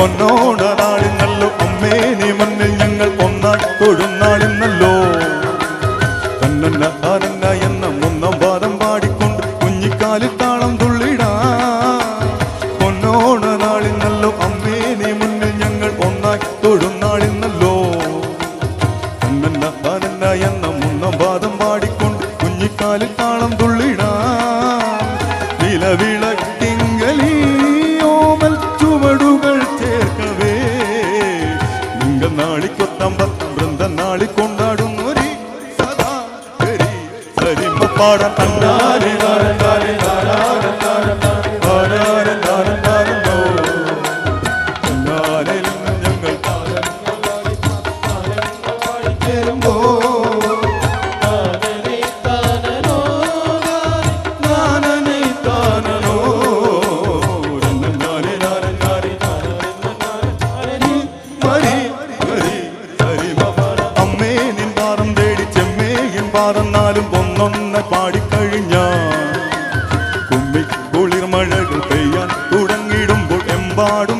പൊന്നോടാളിന്നല്ലോ അമ്മേ നീ മുന്നിൽ ഞങ്ങൾ ഒന്നായി തൊഴുന്നാളിന്നല്ലോ കണ്ണന്ന ആരന്ന എന്ന ഒന്നാം പാദം പാടിക്കൊണ്ട് കുഞ്ഞിക്കാലിൽ താളം തുള്ളിടാ. പൊന്നോടാളിന്നല്ലോ അമ്മേ നീ മുന്നിൽ ഞങ്ങൾ ഒന്നായി തൊഴുന്ന பாட பண்ணார் பாடும்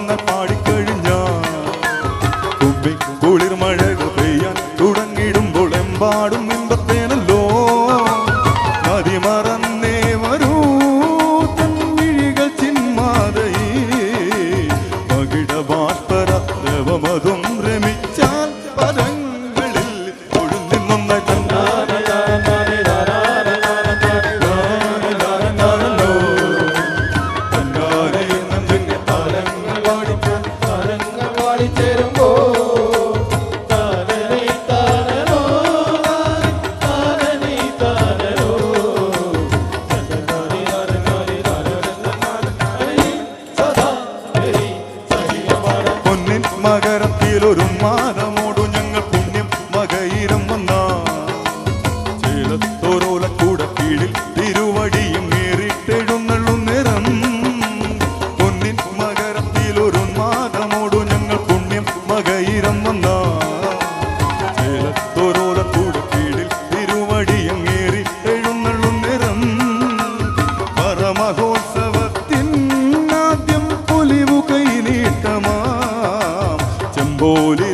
vou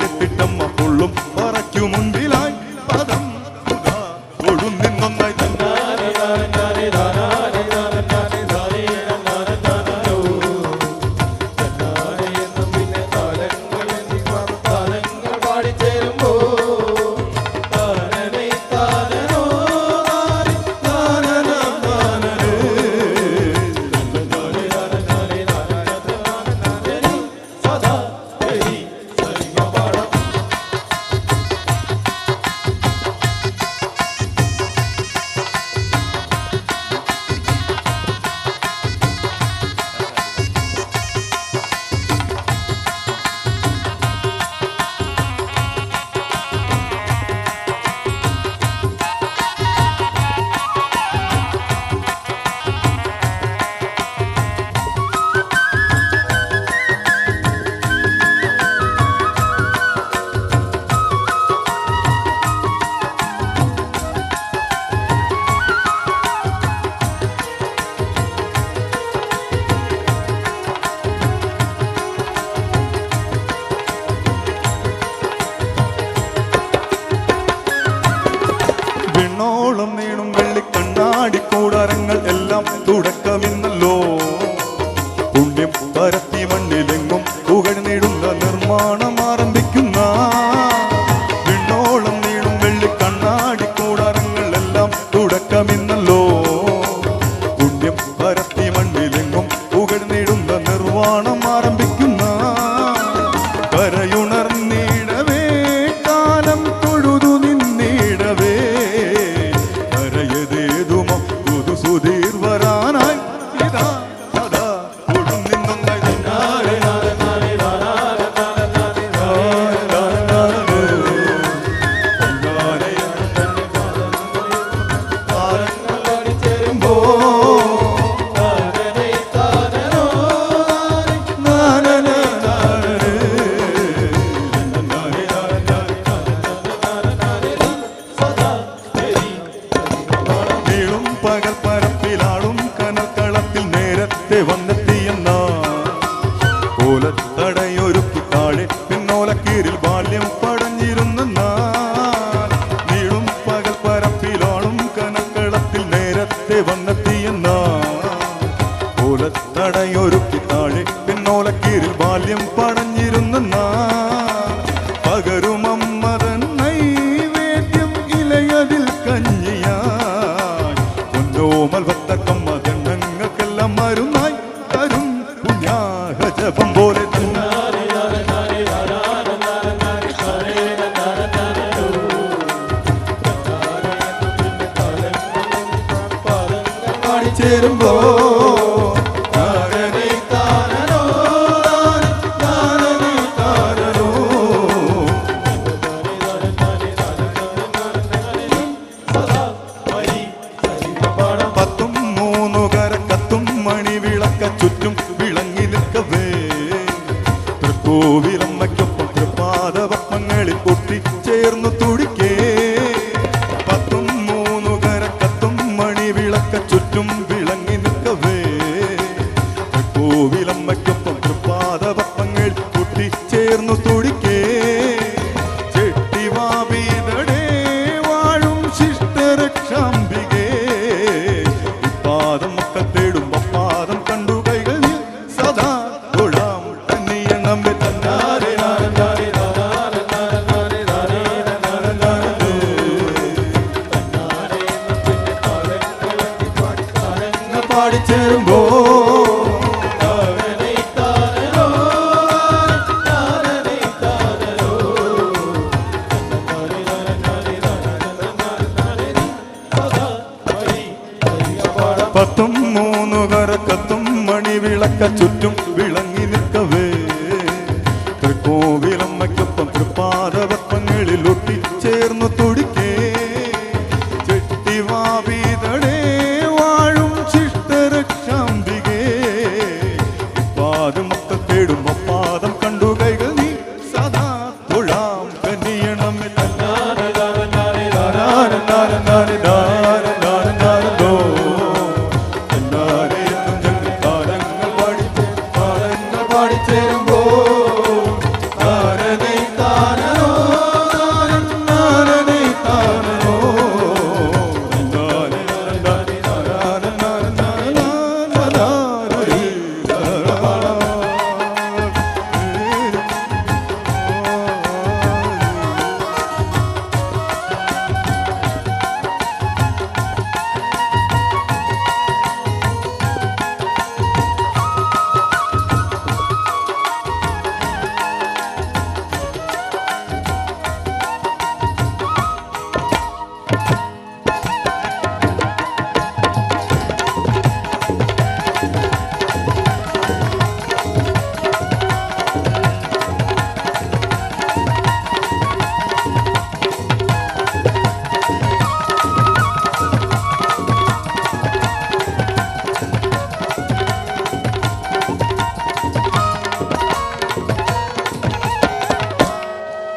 பாட ना കോവിലമ്മയ്ക്കൊപ്പം പാദപത്മങ്ങളിൽ പൊട്ടിച്ചേർന്നു തുടിക്കും പാടിച്ചേരുമ്പോ. പത്തും മൂന്നു കറക്കത്തും മണിവിളക്ക ചുറ്റും വിളങ്ങി നിൽക്കവേ.